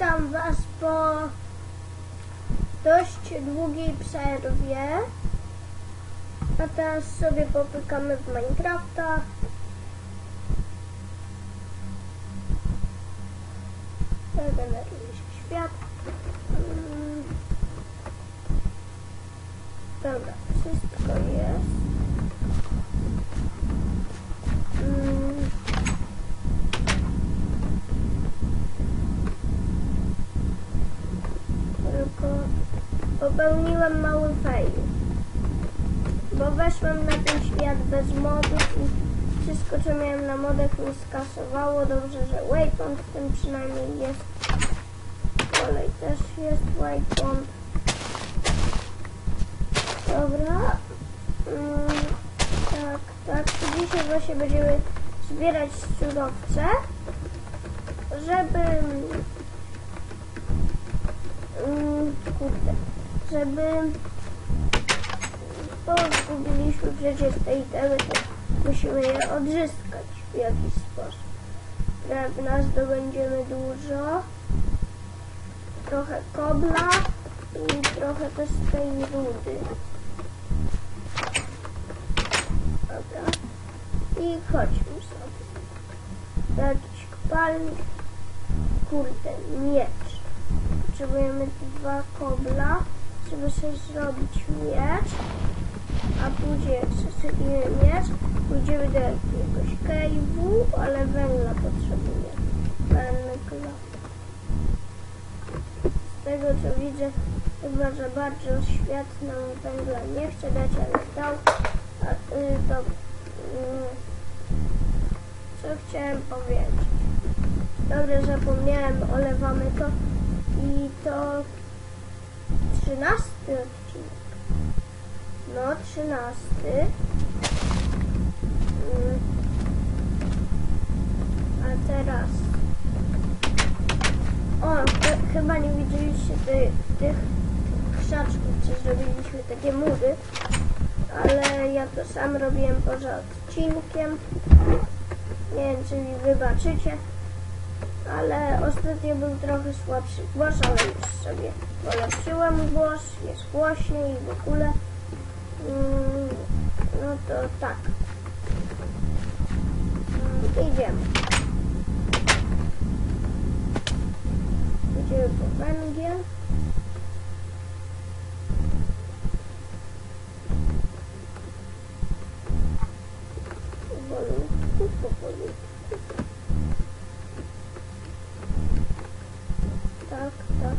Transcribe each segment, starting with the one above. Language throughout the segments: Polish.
Witam Was po dość długiej przerwie. A teraz sobie popykamy w Minecrafta się świat. Mm. Dobra, wszystko jest. Mm. Tylko popełniłem mały fail. Bo weszłem na ten świat bez modów i wszystko co miałem na modach mi skasowało. Dobrze, że waypoint w tym przynajmniej jest. Kolej też jest waypoint. Dobra. Mm, tak, tak. Dzisiaj właśnie będziemy zbierać surowce, żeby mm, kurde, żeby bo zgubiliśmy przecież te itemy, to musimy je odzyskać w jakiś sposób. Drewna zdobędziemy dużo, trochę kobla i trochę też tej rudy. Dobra. I chodźmy sobie. Jakiś kopalnik. Kurde, miecz. Potrzebujemy dwa kobla, żeby sobie zrobić miecz. A później sobie miecz, pójdziemy do jakiegoś cave'u, ale węgla potrzebujemy. Węgla. Z tego co widzę, chyba za bardzo świat nam węgla nie chce dać, ale dał. A, y, to, y, co chciałem powiedzieć? Dobrze, zapomniałem, olewamy to. I to trzynasty odcinek. No, trzynasty. Mm. A teraz. O, ch- chyba nie widzieliście ty, tych krzaczków, co zrobiliśmy, takie mury. Ale ja to sam robiłem poza odcinkiem. Nie wiem, czy mi wybaczycie. Ale ostatnio był trochę słabszy głos, ale już sobie polepszyłem głos, jest głośniej i w ogóle. Mm, no to tak. Mm, idziemy. Idziemy po węgiel. Powolutku, powolutku. Tak, tak.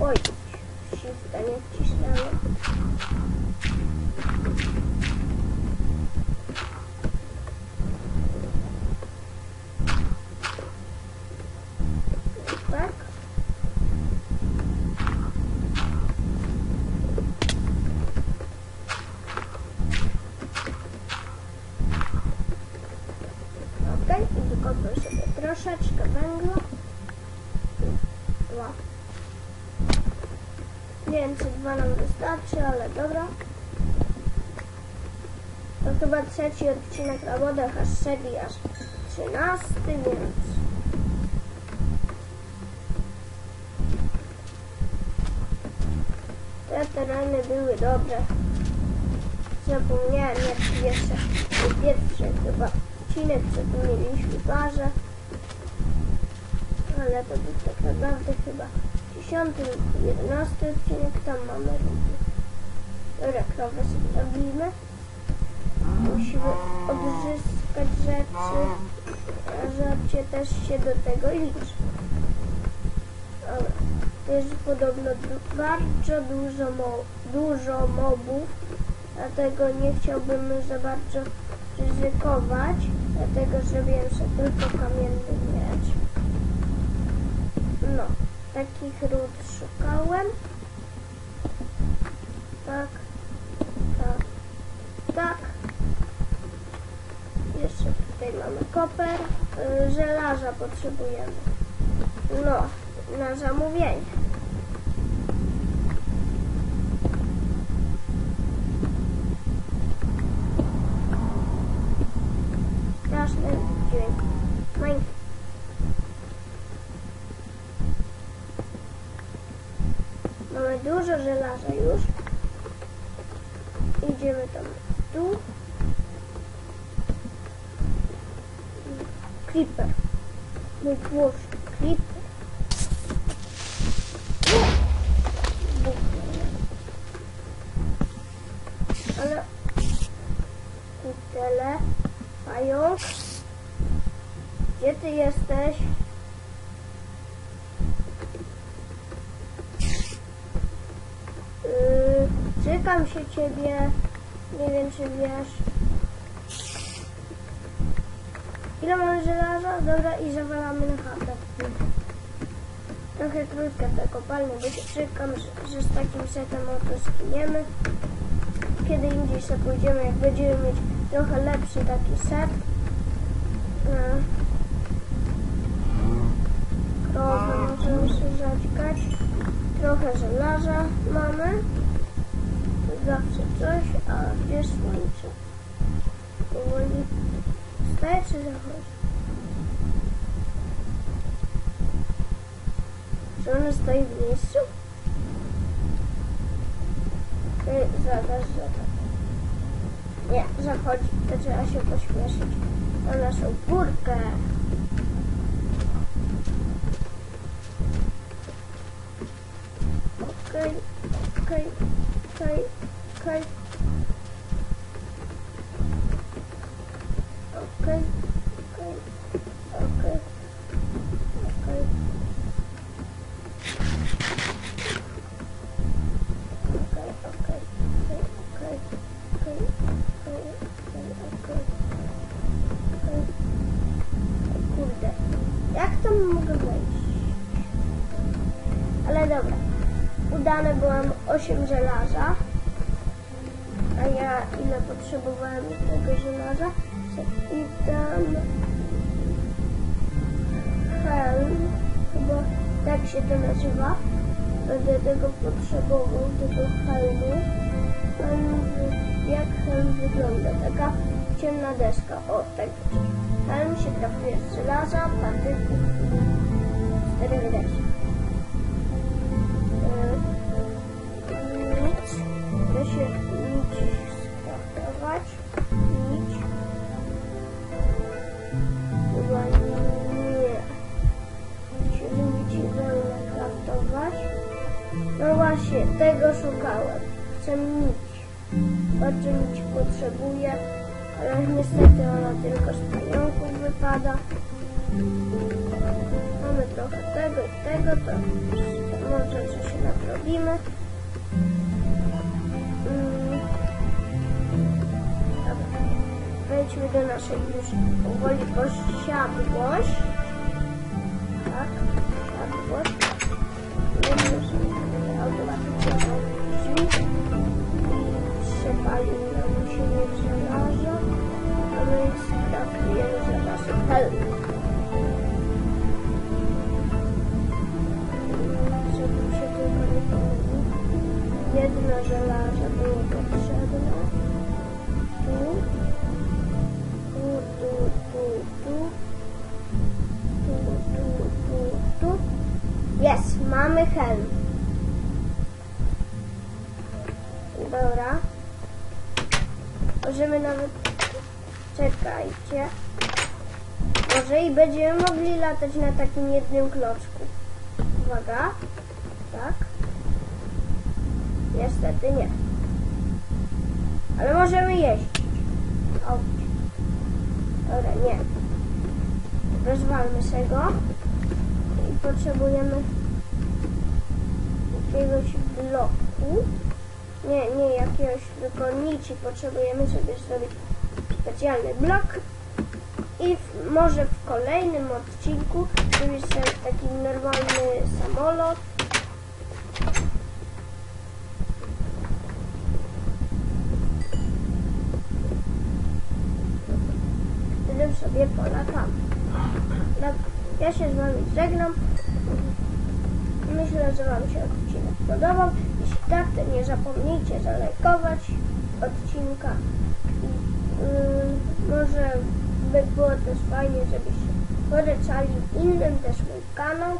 Oj, shifta nie wcisnąłem. Tak. Okej, i wykopę sobie troszeczkę węgla. Dwa. Nie wiem, czy dwa nam wystarczy, ale dobra. To chyba trzeci odcinek na wodach, aż serii aż trzynasty, więc... Te tereny były dobre. Zapomniałem, jak pierwsze, pierwszy chyba odcinek, co tu mieliśmy parze. Ale to był tak naprawdę chyba 10 lub 11 odcinek, tam mamy rudy. Dobra, krowę sobie robimy. Musimy odzyskać rzeczy, a żarcie też się do tego liczy. Dobra, jest podobno bardzo dużo, mo- dużo mobów, dlatego nie chciałbym za bardzo ryzykować, dlatego zrobiłem sobie tylko kamienny. No, takich ród szukałem. Tak, tak, tak. Jeszcze tutaj mamy koper. Y, Żelaza potrzebujemy. No, na zamówienie. Dużo żelaza już. Idziemy tam dół. Creeper. Mój głos. Creeper. Czekam się ciebie. Nie wiem, czy wiesz. Ile mamy żelaza? Dobra, i zawalamy na chatę. Trochę krótka ta kopalnia, bo się czekam, że, że z takim setem oto skiniemy. Kiedy indziej sobie pójdziemy, jak będziemy mieć trochę lepszy taki set. No. Krowę możemy sobie zadźgać. Trochę żelaza mamy. Zawsze coś, a gdzie słońce? Powoli wstaje czy zachodzi? Czy ono stoi w miejscu? Zaraz, zaraz. Nie, zachodzi. To trzeba się pośpieszyć na naszą górkę. Okej, okej, 8 żelaza. A ja ile potrzebowałem tego żelaza? I tam helm, chyba tak się to nazywa. Będę tego potrzebował, tego helmu. Helm, jak helm wygląda? Taka ciemna deska. O, tak. Helm się trafiuje z żelaza, patyków i czterech desek. Nić. Bardzo nici potrzebuję, ale niestety ona tylko z pająków wypada. Mamy trochę tego i tego, to może coś nadrobimy. Mm. Wejdźmy do naszej już powoli posiadłość. Tak, posiadłość. Jedno żelazo było potrzebne. Tu. Tu, tu, tu, tu. Mamy helm. Dobra. Możemy nawet... Czekajcie. Może i będziemy mogli latać na takim jednym kloczku. Uwaga. Tak. Niestety nie. Ale możemy jeździć. Auć. Dobra, nie. Rozwalmy się go. I potrzebujemy jakiegoś bloku. Nie, nie jakiegoś, tylko nici. Potrzebujemy sobie zrobić specjalny blok. I w, może w kolejnym odcinku zrobić sobie taki normalny samolot. Wtedy sobie polatamy. Dobra, ja się z Wami żegnam. Myślę, że Wam się odcinek podobał. Tak, to nie zapomnijcie zalajkować odcinka. Yy, może by było też fajnie, żebyście polecali innym też mój kanał.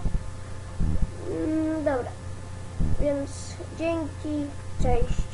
Mm, dobra. Więc dzięki, cześć.